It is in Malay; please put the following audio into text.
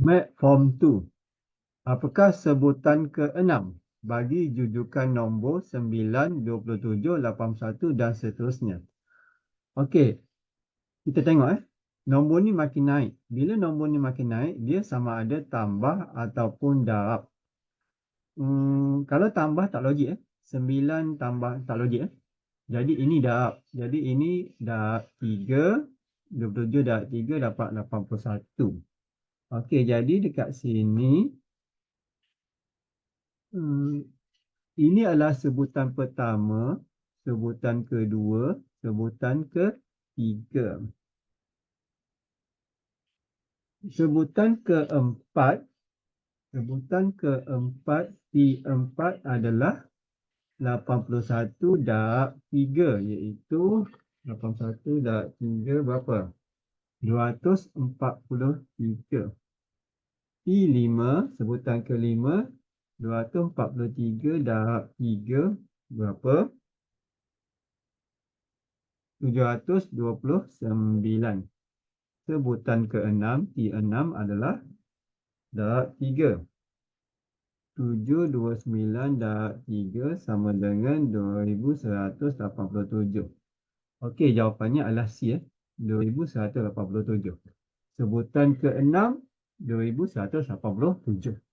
Map Form 2. Apakah sebutan ke-6 bagi jujukan nombor 9, 27, 81 dan seterusnya? Okey. Kita tengok eh. Nombor ni makin naik. Bila nombor ni makin naik, dia sama ada tambah ataupun darab. Hmm, kalau tambah tak logik eh. 9 tambah tak logik eh. Jadi ini darab. Jadi ini darab 3. 27 darab 3 dapat 81. Okey, jadi dekat sini hmm, ini adalah sebutan pertama, sebutan kedua, sebutan ketiga. Sebutan keempat, sebutan keempat T4 adalah 81 darab 3 iaitu 81 darab 3 berapa? 243. P5, sebutan kelima, 243 darab 3 berapa? 729. Sebutan keenam, T6 adalah darab 3. 729 darab 3 sama dengan 2187. Okey, jawapannya adalah C. Eh? 2187. Sebutan keenam 2187.